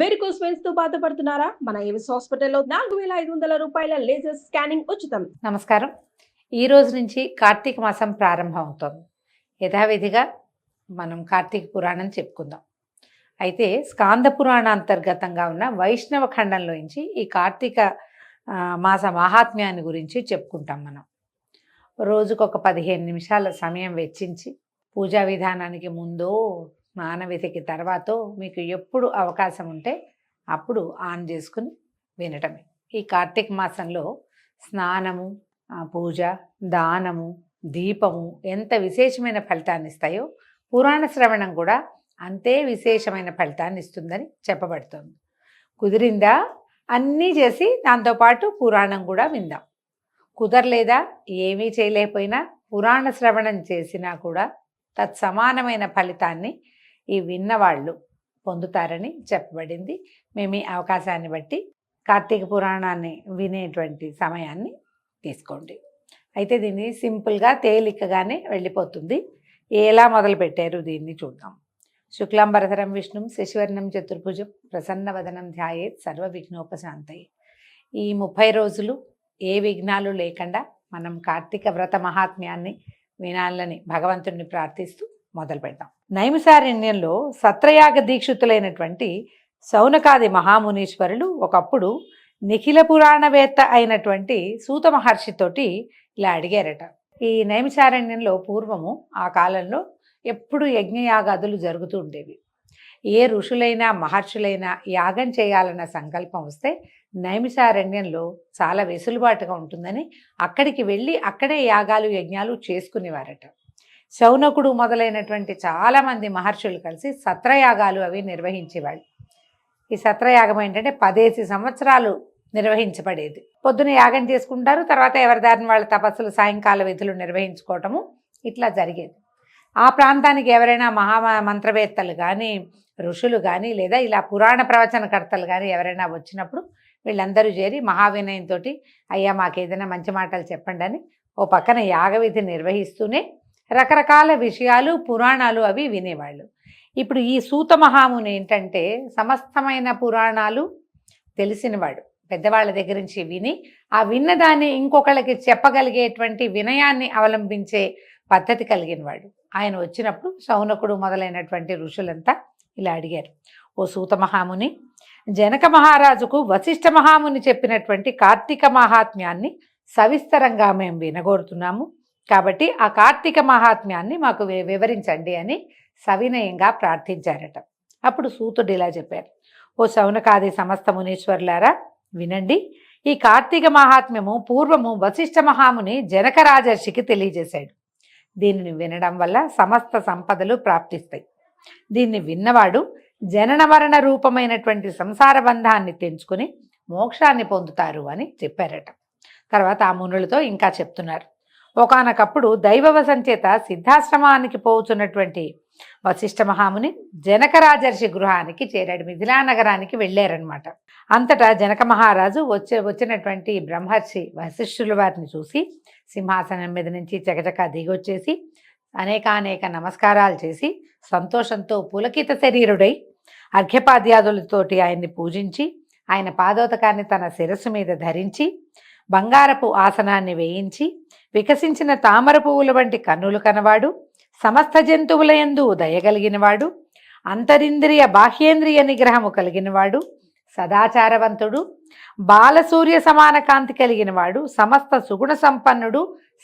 Varicose వెన్స్తో బాధపడుతున్నారా? మన Avis హాస్పిటల్లో నాలుగు వేల ఐదు వందల రూపాయల లేజర్ స్కానింగ్ ఉచితం. నమస్కారం. ఈ రోజు నుంచి కార్తీక మాసం ప్రారంభం అవుతోంది యథావిధిగా మనం కార్తీక పురాణం చెప్పుకుందాం. అయితే స్కాంద పురాణ అంతర్గతంగా ఉన్న వైష్ణవ ఖండంలో నుంచి ఈ కార్తీక మాస మహాత్మ్యాన్ని గురించి చెప్పుకుంటాం మనం. రోజుకొక పదిహేను నిమిషాల సమయం వెచ్చించి పూజా విధానానికి ముందో మానవితకి తర్వాత మీకు ఎప్పుడు అవకాశం ఉంటే అప్పుడు ఆన్ చేసుకుని వినటమే. ఈ కార్తీక మాసంలో స్నానము ఆ, పూజ దానము దీపము ఎంత విశేషమైన ఫలితాన్ని ఇస్తాయో పురాణ శ్రవణం కూడా అంతే విశేషమైన ఫలితాన్ని ఇస్తుందని చెప్పబడుతోంది. కుదిరిందా? అన్నీ చేసి దాంతోపాటు పురాణం కూడా విందాం. కుదరలేదా? ఏమీ చేయలేకపోయినా పురాణ శ్రవణం చేసినా కూడా తత్సమానమైన ఫలితాన్ని ఈ విన్నవాళ్ళు పొందుతారని చెప్పబడింది. మేము ఈ అవకాశాన్ని బట్టి కార్తీక పురాణాన్ని వినేటువంటి సమయాన్ని తీసుకోండి. అయితే దీన్ని సింపుల్గా తేలికగానే వెళ్ళిపోతుంది. ఎలా మొదలు పెట్టారు దీన్ని చూద్దాం. శుక్లాంబరధరం విష్ణుం శశివర్ణం చతుర్భుజం ప్రసన్నవదనం ధ్యాయేత్ సర్వ విఘ్నోపశాంతయే ఈ ముప్పై రోజులు ఏ విఘ్నాలు లేకుండా మనం కార్తీక వ్రత మహాత్మ్యాన్ని వినాలని భగవంతుడిని ప్రార్థిస్తూ మొదలు పెడదాం నైమిసారణ్యంలో సత్రయాగ దీక్షితులైనటువంటి సౌనకాది మహామునీశ్వరులు ఒకప్పుడు నిఖిల పురాణవేత్త అయినటువంటి సూత మహర్షితోటి ఇలా అడిగారట. ఈ నైమిసారణ్యంలో పూర్వము ఆ కాలంలో ఎప్పుడు యజ్ఞయాగాదులు జరుగుతూ ఉండేవి. ఏ ఋషులైనా మహర్షులైనా యాగం చేయాలన్న సంకల్పం వస్తే నైమిసారణ్యంలో చాలా వెసులుబాటుగా ఉంటుందని అక్కడికి వెళ్ళి అక్కడే యాగాలు యజ్ఞాలు చేసుకునేవారట. శౌనకుడు మొదలైనటువంటి చాలామంది మహర్షులు కలిసి సత్రయాగాలు అవి నిర్వహించేవాళ్ళు. ఈ సత్రయాగం ఏంటంటే పదేసి సంవత్సరాలు నిర్వహించబడేది. పొద్దున యాగం చేసుకుంటారు తర్వాత ఎవరి దారిని వాళ్ళ తపస్సులు సాయంకాల విధులు నిర్వహించుకోవటము ఇట్లా జరిగేది. ఆ ప్రాంతానికి ఎవరైనా మహా మంత్రవేత్తలు కానీ ఋషులు కానీ లేదా ఇలా పురాణ ప్రవచనకర్తలు కానీ ఎవరైనా వచ్చినప్పుడు వీళ్ళందరూ చేరి మహావినయంతో అయ్యా మాకు ఏదైనా మంచి మాటలు చెప్పండి అని ఓ పక్కన యాగవిధి నిర్వహిస్తూనే రకరకాల విషయాలు పురాణాలు అవి వినేవాళ్ళు. ఇప్పుడు ఈ సూత మహాముని ఏంటంటే సమస్తమైన పురాణాలు తెలిసినవాడు. పెద్దవాళ్ళ దగ్గర నుంచి విని ఆ విన్నదాన్ని ఇంకొకళ్ళకి చెప్పగలిగేటువంటి వినయాన్ని అవలంబించే పద్ధతి కలిగినవాడు. ఆయన వచ్చినప్పుడు శౌనకుడు మొదలైనటువంటి ఋషులంతా ఇలా అడిగారు. ఓ సూత మహాముని జనక మహారాజుకు వశిష్ఠ మహాముని చెప్పినటువంటి కార్తీక మహాత్మ్యాన్ని సవిస్తరంగా మేము వినగోరుతున్నాము. కాబట్టి ఆ కార్తీక మహాత్మ్యాన్ని మాకు వివరించండి అని సవినయంగా ప్రార్థించారట. అప్పుడు సూతుడు ఇలా చెప్పారు. ఓ శౌనకాది సమస్త మునీశ్వర్లారా వినండి. ఈ కార్తీక మహాత్మ్యము పూర్వము వశిష్ఠ మహాముని జనక రాజర్షికి తెలియజేశాడు. దీనిని వినడం వల్ల సమస్త సంపదలు ప్రాప్తిస్తాయి. దీన్ని విన్నవాడు జనన మరణ రూపమైనటువంటి సంసార బంధాన్ని తెంచుకుని మోక్షాన్ని పొందుతారు అని చెప్పారట. తర్వాత ఆ మునులతో ఇంకా చెప్తున్నారు. ఒకనకప్పుడు దైవవశం చేత సిద్ధాశ్రమానికి పోవుచున్నటువంటి వశిష్ఠ మహాముని జనక రాజర్షి గృహానికి చేరాడు. మిథిలా నగరానికి వెళ్ళారనమాట అంతటా జనక మహారాజు వచ్చే వచ్చినటువంటి బ్రహ్మర్షి వశిష్ఠుల వారిని చూసి సింహాసనం మీద నుంచి చకచక దిగొచ్చేసి అనేకానేక నమస్కారాలు చేసి సంతోషంతో పులకిత శరీరుడై అర్ఘ్యపాద్యాదులతోటి ఆయన్ని పూజించి ఆయన పాదోతకాన్ని తన శిరస్సు మీద ధరించి బంగారపు ఆసనాన్ని వేయించి వికసించిన తామర పువ్వుల వంటి కన్నులు కనవాడు సమస్త జంతువులయందు దయగలిగినవాడు అంతరింద్రియ బాహ్యేంద్రియ నిగ్రహము కలిగినవాడు సదాచారవంతుడు బాలసూర్య సమాన కాంతి కలిగినవాడు సమస్త సుగుణ సంపన్నుడు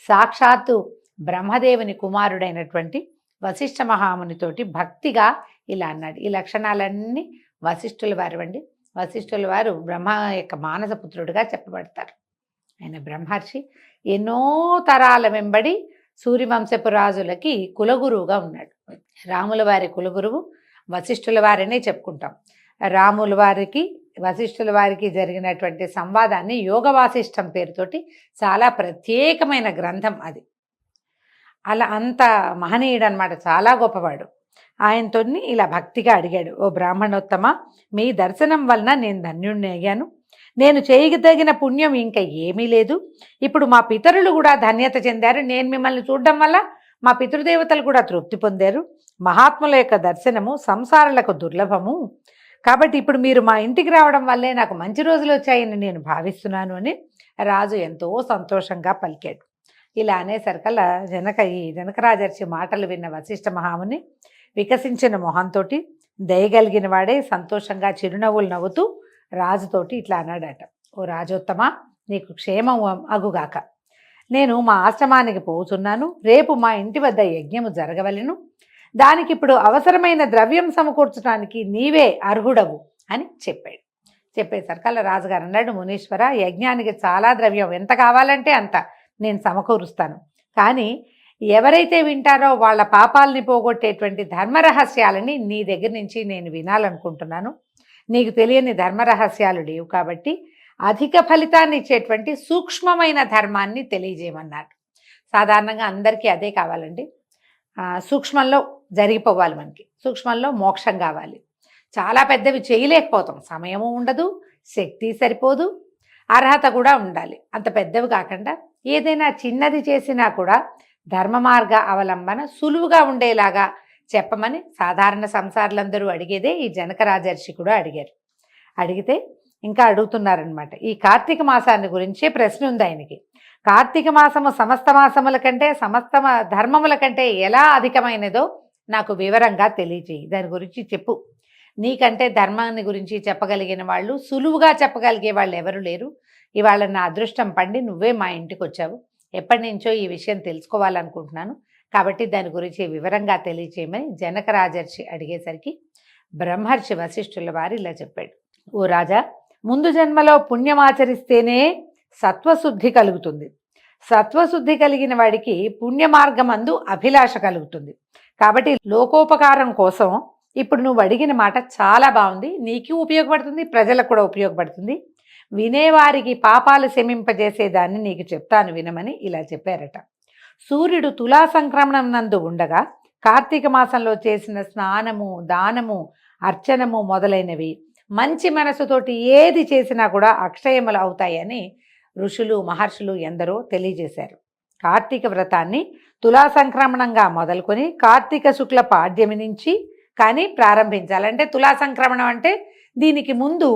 సాక్షాత్తు బ్రహ్మదేవుని కుమారుడైనటువంటి వశిష్ఠ మహామునితోటి భక్తిగా ఇలా అన్నాడు. ఈ లక్షణాలన్నీ వశిష్ఠుల వారివండి. వశిష్ఠుల వారు బ్రహ్మ యొక్క మానస పుత్రుడుగా చెప్పబడతారు. ఆయన బ్రహ్మర్షి ఎన్నో తరాల వెంబడి సూర్యవంశపు రాజులకి కులగురువుగా ఉన్నాడు. రాముల వారి కులగురువు వశిష్ఠుల వారినే చెప్పుకుంటాం. రాముల వారికి వశిష్ఠుల వారికి జరిగినటువంటి సంవాదాన్ని యోగ వాసిష్టం పేరుతోటి చాలా ప్రత్యేకమైన గ్రంథం అది. అలా అంత మహనీయుడు అనమాట చాలా గొప్పవాడు. ఆయనతో ఇలా భక్తిగా అడిగాడు ఓ బ్రాహ్మణోత్తమ మీ దర్శనం వలన నేను ధన్యుణ్ణి అయ్యాను. నేను చేయదగిన పుణ్యం ఇంకా ఏమీ లేదు. ఇప్పుడు మా పితరులు కూడా ధన్యత చెందారు. నేను మిమ్మల్ని చూడడం వల్ల మా పితృదేవతలు కూడా తృప్తి పొందారు. మహాత్ముల యొక్క దర్శనము సంసారులకు దుర్లభము. కాబట్టి ఇప్పుడు మీరు మా ఇంటికి రావడం వల్లే నాకు మంచి రోజులు వచ్చాయని నేను భావిస్తున్నాను అని రాజు ఎంతో సంతోషంగా పలికాడు. ఇలా అనేసరికల్లా జనక ఈ జనకరాజర్షి మాటలు విన్న వశిష్ఠ మహాముని వికసించిన మొహంతో దయగలిగిన వాడే సంతోషంగా చిరునవ్వులు నవ్వుతూ రాజుతోటి ఇట్లా అన్నాడట. ఓ రాజోత్తమ నీకు క్షేమం అగుగాక. నేను మా ఆశ్రమానికి పోతున్నాను రేపు మా ఇంటి వద్ద యజ్ఞము జరగవలెను. దానికి ఇప్పుడు అవసరమైన ద్రవ్యం సమకూర్చడానికి నీవే అర్హుడవు అని చెప్పాడు. చెప్పేసరికల్లా రాజుగారు అన్నాడు మునీశ్వర యజ్ఞానికి చాలా ద్రవ్యం. ఎంత కావాలంటే అంత. నేను సమకూరుస్తాను. కానీ ఎవరైతే వింటారో వాళ్ళ పాపాలని పోగొట్టేటువంటి ధర్మరహస్యాలని నీ దగ్గర నుంచి నేను వినాలనుకుంటున్నాను. నీకు తెలియని ధర్మరహస్యాలు లేవు కాబట్టి అధిక ఫలితాన్ని ఇచ్చేటువంటి సూక్ష్మమైన ధర్మాన్ని తెలియజేయమన్నారు సాధారణంగా అందరికీ అదే కావాలండి. సూక్ష్మంలో జరిగిపోవాలి మనకి. సూక్ష్మంలో మోక్షం కావాలి. చాలా పెద్దవి చేయలేకపోతాం. సమయము ఉండదు శక్తి సరిపోదు అర్హత కూడా ఉండాలి. అంత పెద్దవి కాకుండా ఏదైనా చిన్నది చేసినా కూడా ధర్మ మార్గ అవలంబన సులువుగా ఉండేలాగా చెప్పమని సాధారణ సంసారులందరూ అడిగేదే ఈ జనక రాజర్షి కూడా అడిగారు. అడిగితే ఇంకా అడుగుతున్నారనమాట ఈ కార్తీక మాసాన్ని గురించే ప్రశ్న ఉంది ఆయనకి. కార్తీక మాసము సమస్త మాసముల కంటే సమస్త ధర్మముల కంటే ఎలా అధికమైనదో నాకు వివరంగా తెలియజేయి. దాని గురించి చెప్పు. నీకంటే ధర్మాన్ని గురించి చెప్పగలిగిన వాళ్ళు సులువుగా చెప్పగలిగే వాళ్ళు ఎవరు లేరు. ఇవాళ నా అదృష్టం పండి నువ్వే మా ఇంటికి వచ్చావు ఎప్పటి నుంచో ఈ విషయం తెలుసుకోవాలనుకుంటున్నాను. కాబట్టి దాని గురించి వివరంగా తెలియచేయమని జనక రాజర్షి అడిగేసరికి బ్రహ్మర్షి వశిష్ఠుల వారు ఇలా చెప్పాడు. ఓ రాజా ముందు జన్మలో పుణ్యమాచరిస్తేనే సత్వశుద్ధి కలుగుతుంది. సత్వశుద్ధి కలిగిన వాడికి పుణ్య మార్గమందు అభిలాష కలుగుతుంది. కాబట్టి లోకోపకారం కోసం ఇప్పుడు నువ్వు అడిగిన మాట చాలా బాగుంది. నీకు ఉపయోగపడుతుంది ప్రజలకు కూడా ఉపయోగపడుతుంది. వినేవారికి పాపాలు శమింపజేసేదాన్ని నీకు చెప్తాను వినమని ఇలా చెప్పారట. సూర్యుడు తులా సంక్రమణం నందు ఉండగా కార్తీక మాసంలో చేసిన స్నానము దానము అర్చనము మొదలైనవి. మంచి మనసుతోటి ఏది చేసినా కూడా అక్షయములు అవుతాయని ఋషులు మహర్షులు ఎందరో తెలియజేశారు. కార్తీక వ్రతాన్ని తులా సంక్రమణంగా మొదలుకొని కార్తీక శుక్ల పాడ్యమి నుంచి కానీ ప్రారంభించాలంటే తులా సంక్రమణం అంటే దీనికి ముందు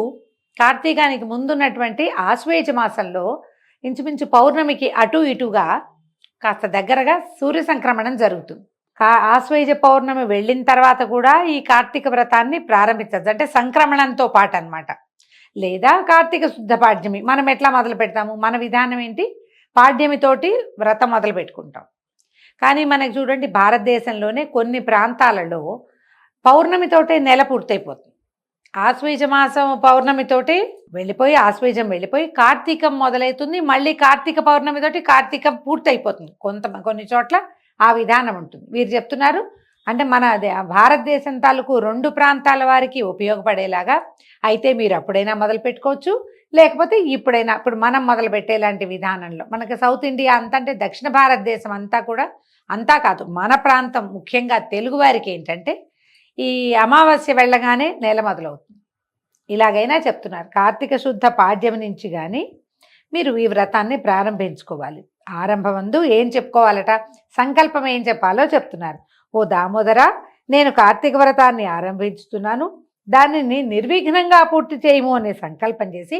కార్తీకానికి ముందున్నటువంటి ఆశ్వేజ మాసంలో ఇంచుమించు పౌర్ణమికి అటు ఇటుగా కాస్త దగ్గరగా సూర్య సంక్రమణం జరుగుతుంది కా పౌర్ణమి వెళ్ళిన తర్వాత కూడా ఈ కార్తీక వ్రతాన్ని ప్రారంభించచ్చు అంటే సంక్రమణంతో పాటు అనమాట లేదా కార్తీక శుద్ధ పాడ్యమి. మనం ఎట్లా మొదలు పెడతాము? మన విధానం ఏంటి? పాడ్యమితోటి వ్రతం మొదలు పెట్టుకుంటాం. కానీ మనకు చూడండి భారతదేశంలోనే కొన్ని ప్రాంతాలలో పౌర్ణమితోటే నెల పూర్తయిపోతుంది. ఆశ్వయుజ మాసం పౌర్ణమితోటి వెళ్ళిపోయి ఆశ్వేజం వెళ్ళిపోయి కార్తీకం మొదలవుతుంది మళ్ళీ కార్తీక పౌర్ణమితోటి కార్తీకం పూర్తయిపోతుంది. కొంత కొన్ని చోట్ల ఆ విధానం ఉంటుంది. వీరు చెప్తున్నారు అంటే మన అదే భారతదేశం తాలూకు రెండు ప్రాంతాల వారికి ఉపయోగపడేలాగా అయితే మీరు అప్పుడైనా మొదలు పెట్టుకోవచ్చు. లేకపోతే ఇప్పుడైనా ఇప్పుడు మనం మొదలు పెట్టేలాంటి విధానంలో. మనకి సౌత్ ఇండియా అంతా అంటే దక్షిణ భారతదేశం అంతా కూడా అంతా కాదు. మన ప్రాంతం ముఖ్యంగా తెలుగు వారికి ఏంటంటే ఈ అమావాస్య వెళ్ళగానే నెల మొదలవుతుంది. ఇలాగైనా చెప్తున్నారు. కార్తీక శుద్ధ పాడ్యం నుంచి కానీ మీరు ఈ వ్రతాన్ని ప్రారంభించుకోవాలి. ఆరంభమందు ఏం చెప్పుకోవాలట? సంకల్పం ఏం చెప్పాలో చెప్తున్నారు. ఓ దామోదర నేను కార్తీక వ్రతాన్ని ఆరంభించుతున్నాను. దానిని నిర్విఘ్నంగా పూర్తి చేయము అనే సంకల్పం చేసి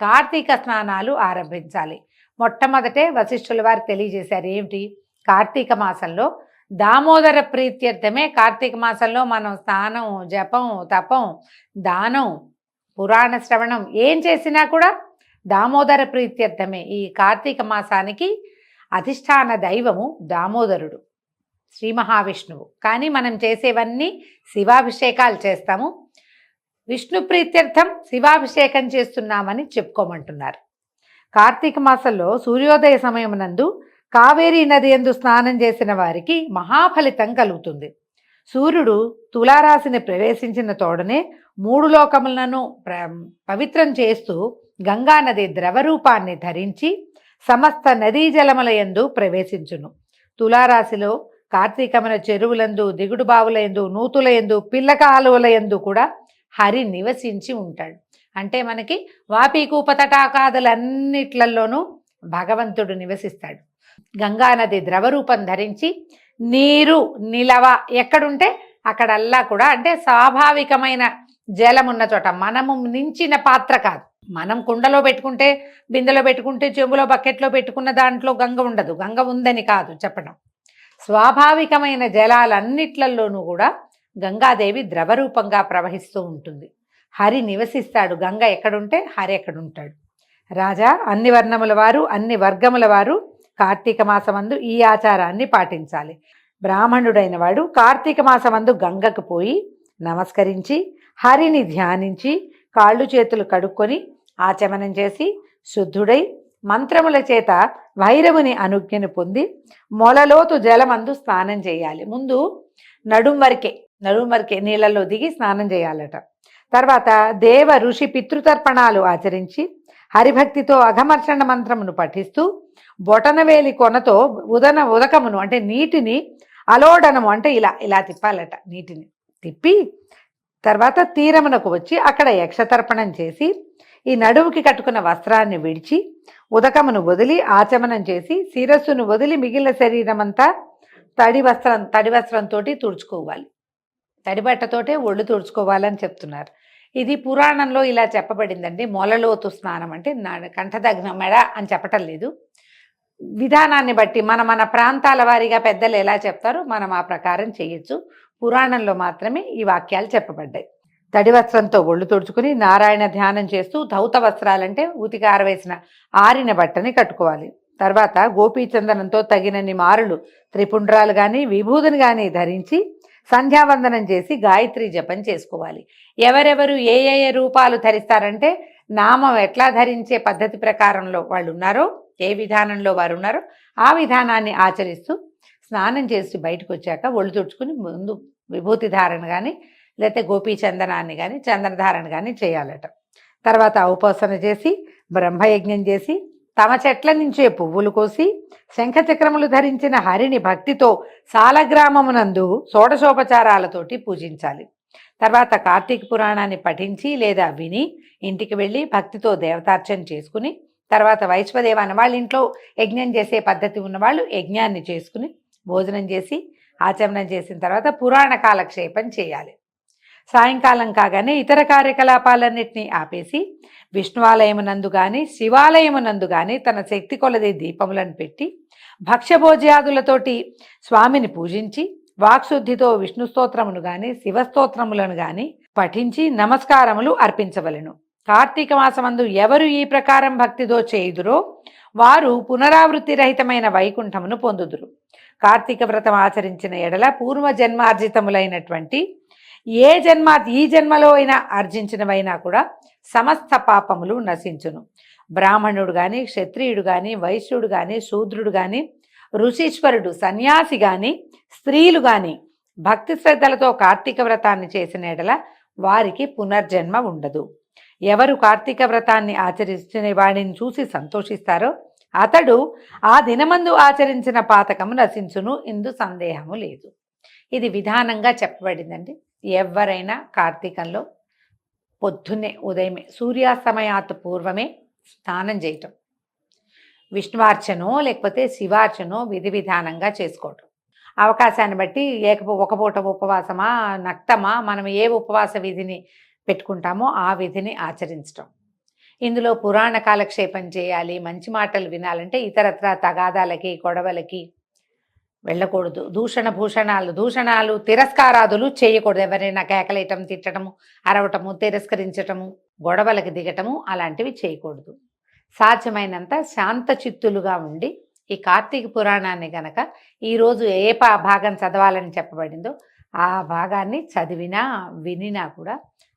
కార్తీక స్నానాలు ఆరంభించాలి. మొట్టమొదటే వశిష్ఠుల వారు తెలియజేశారు ఏమిటి? కార్తీక మాసంలో దామోదర ప్రీత్యర్థమే కార్తీక మాసంలో మనం స్నానం జపం తపం దానం పురాణ శ్రవణం ఏం చేసినా కూడా దామోదర ప్రీత్యర్థమే ఈ కార్తీక మాసానికి అధిష్టాన దైవము దామోదరుడు శ్రీ మహావిష్ణువు. కానీ మనం చేసేవన్నీ శివాభిషేకాలు చేస్తాము. విష్ణు ప్రీత్యర్థం శివాభిషేకం చేస్తున్నామని చెప్పుకోమంటున్నారు. కార్తీక మాసంలో సూర్యోదయ సమయమునందు కావేరీ నది ఎందు స్నానం చేసిన వారికి మహాఫలితం కలుగుతుంది. సూర్యుడు తులారాశిని ప్రవేశించిన తోడనే మూడు లోకములను ప్ర పవిత్రం చేస్తూ గంగా నది ద్రవరూపాన్ని ధరించి సమస్త నదీ జలముల యందు ప్రవేశించును. తులారాశిలో కార్తీకమున చెరువులందు దిగుడు బావుల యందు నూతుల యందు పిల్ల కాలువల యందు కూడా హరి నివసించి ఉంటాడు. అంటే మనకి వాపీకూప తటాకాదులన్నిట్లలోనూ భగవంతుడు నివసిస్తాడు. గంగానది ద్రవరూపం ధరించి నీరు నిలవ ఎక్కడుంటే అక్కడల్లా కూడా అంటే స్వాభావికమైన జలం ఉన్న చోట మనము నించిన పాత్ర కాదు. మనం కుండలో పెట్టుకుంటే బిందెలో పెట్టుకుంటే చెంబులో బకెట్లో పెట్టుకున్న దాంట్లో గంగ ఉండదు. గంగ ఉందని కాదు చెప్పడం. స్వాభావికమైన జలాలన్నిట్లలోనూ కూడా గంగాదేవి ద్రవరూపంగా ప్రవహిస్తూ ఉంటుంది. హరి నివసిస్తాడు. గంగ ఎక్కడుంటే హరి ఎక్కడుంటాడు రాజా అన్ని వర్ణముల వారు అన్ని వర్గముల వారు కార్తీక మాసమందు ఈ ఆచారాన్ని పాటించాలి. బ్రాహ్మణుడైన వాడు కార్తీక మాసమందు గంగకు పోయి నమస్కరించి హరిని ధ్యానించి కాళ్ళు చేతులు కడుక్కొని ఆచమనం చేసి శుద్ధుడై మంత్రముల చేత భైరవుని అనుజ్ఞను పొంది మొలలోతు జలమందు స్నానం చేయాలి. ముందు నడుం వరకే నడుం వరకే నీళ్ళలో దిగి స్నానం చేయాలట. తర్వాత దేవ ఋషి పితృతర్పణాలు ఆచరించి హరిభక్తితో అఘమర్షణ మంత్రమును పఠిస్తూ బొటనవేలి కొనతో ఉదన ఉదకమును అంటే నీటిని అలోడనము అంటే ఇలా ఇలా తిప్పాలట నీటిని. తిప్పి తర్వాత తీరమునకు వచ్చి అక్కడ యక్షతర్పణం చేసి ఈ నడువుకి కట్టుకున్న వస్త్రాన్ని విడిచి ఉదకమును వదిలి ఆచమనం చేసి శిరస్సును వదిలి మిగిలిన శరీరమంతా తడి వస్త్రం తడి వస్త్రంతో తుడుచుకోవాలి. తడి బట్టతోటే ఒళ్ళు తుడుచుకోవాలని చెప్తున్నారు. ఇది పురాణంలో ఇలా చెప్పబడిందండి. మొలలోతు స్నానం అంటే నా- కంఠదగ్న మెడ అని చెప్పటం లేదు. విధానాన్ని బట్టి మన మన ప్రాంతాల వారీగా పెద్దలు ఎలా చెప్తారో మనం ఆ ప్రకారం చేయొచ్చు. పురాణంలో మాత్రమే ఈ వాక్యాలు చెప్పబడ్డాయి. తడి వస్త్రంతో ఒళ్ళు తుడుచుకుని నారాయణ ధ్యానం చేస్తూ ధౌత వస్త్రాలంటే ఉతిక ఆరవేసిన ఆరిన బట్టని కట్టుకోవాలి. తర్వాత గోపీచందనంతో తగినన్ని మారులు త్రిపుండ్రాలు కానీ విభూతిని కానీ ధరించి సంధ్యావందనం చేసి గాయత్రి జపం చేసుకోవాలి. ఎవరెవరు ఏ ఏ రూపాలు ధరిస్తారంటే నామం ఎట్లా ధరించే పద్ధతి ప్రకారంలో వాళ్ళు ఉన్నారో ఏ విధానంలో వారు ఉన్నారో ఆ విధానాన్ని ఆచరిస్తూ స్నానం చేసి బయటకు వచ్చాక ఒళ్ళు తుడుచుకుని ముందు విభూతి ధారణ కానీ లేకపోతే గోపీ చందనాన్ని కానీ చందనధారణ కానీ చేయాలట. తర్వాత ఉపాసన చేసి బ్రహ్మయజ్ఞం చేసి తమ చెట్ల నుంచే పువ్వులు కోసి శంఖచక్రములు ధరించిన హరిని భక్తితో సాలగ్రామమునందు షోడశోపచారాలతోటి పూజించాలి. తర్వాత కార్తీక పురాణాన్ని పఠించి లేదా విని ఇంటికి వెళ్ళి భక్తితో దేవతార్చన చేసుకుని తర్వాత వైశ్వదేవాన్ని వాళ్ళ ఇంట్లో యజ్ఞం చేసే పద్ధతి ఉన్నవాళ్ళు యజ్ఞాన్ని చేసుకుని భోజనం చేసి ఆచమనం చేసిన తర్వాత పురాణ కాలక్షేపం చేయాలి. సాయంకాలం కాగానే ఇతర కార్యకలాపాలన్నింటినీ ఆపేసి విష్ణువాలయమునందు కానీ శివాలయమునందు కానీ తన శక్తి కొలది దీపములను పెట్టి భక్ష్యభోజ్యాదులతోటి స్వామిని పూజించి వాక్శుద్ధితో విష్ణు స్తోత్రమును గాని శివస్తోత్రములను గాని పఠించి నమస్కారములు అర్పించవలెను. కార్తీక మాసమందు ఎవరు ఈ ప్రకారం భక్తితో చేయుదురో వారు పునరావృత్తి రహితమైన వైకుంఠమును పొందుదురు. కార్తీక వ్రతం ఆచరించిన ఎడల పూర్వ జన్మార్జితములైనటువంటి ఏ జన్మ ఈ జన్మలో అయినా ఆర్జించినవైనా కూడా సమస్త పాపములు నశించును. బ్రాహ్మణుడు కానీ క్షత్రియుడు కానీ వైశ్యుడు కానీ శూద్రుడు కానీ ఋషీశ్వరుడు సన్యాసి కానీ స్త్రీలు కానీ భక్తి శ్రద్ధలతో కార్తీక వ్రతాన్ని చేసిన ఎడల వారికి పునర్జన్మ ఉండదు. ఎవరు కార్తీక వ్రతాన్ని ఆచరించిన వాడిని చూసి సంతోషిస్తారో అతడు ఆ దినమందు ఆచరించిన పాతకము నశించును ఇందు సందేహము లేదు. ఇది విధానంగా చెప్పబడిందండి. ఎవరైనా కార్తీకంలో పొద్దున్నే ఉదయమే సూర్యాస్తమయాత్ పూర్వమే స్నానం చేయటం. విష్ణువార్చనో లేకపోతే శివార్చనో విధి విధానంగా చేసుకోవటం. అవకాశాన్ని బట్టి ఏకపో ఒక పూట ఉపవాసమా నక్తమా మనం ఏ ఉపవాస విధిని పెట్టుకుంటామో ఆ విధిని ఆచరించటం. ఇందులో పురాణ కాలక్షేపం చేయాలి మంచి మాటలు వినాలంటే ఇతరత్ర తగాదాలకి గొడవలకి వెళ్ళకూడదు. దూషణ భూషణాలు దూషణాలు తిరస్కారాదులు చేయకూడదు. ఎవరైనా కేకలేయటం తిట్టడము అరవటము తిరస్కరించటము గొడవలకి దిగటము అలాంటివి చేయకూడదు. సాధ్యమైనంత శాంత చిత్తులుగా ఉండి ఈ కార్తీక పురాణాన్ని గనక ఈరోజు ఏ పా భాగం చదవాలని చెప్పబడిందో ఆ భాగాన్ని చదివినా వినినా కూడా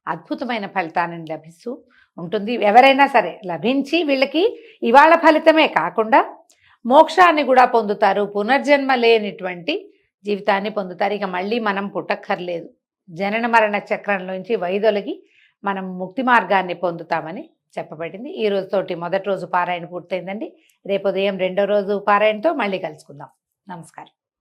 అద్భుతమైన ఫలితాన్ని లభిస్తూ ఉంటుంది. ఎవరైనా సరే లభించి వీళ్ళకి ఇవాళ ఫలితమే కాకుండా మోక్షాన్ని కూడా పొందుతారు. పునర్జన్మ లేనిటువంటి జీవితాన్ని పొందుతారు. ఇక మళ్ళీ మనం పుట్టక్కర్లేదు. జనన మరణ చక్రంలోంచి వైదొలగి మనం ముక్తి మార్గాన్ని పొందుతామని చెప్పబడింది. ఈ రోజుతోటి మొదటి రోజు పారాయణ పూర్తయిందండి. రేపు ఉదయం రెండో రోజు పారాయణతో మళ్ళీ కలుసుకుందాం. నమస్కారం.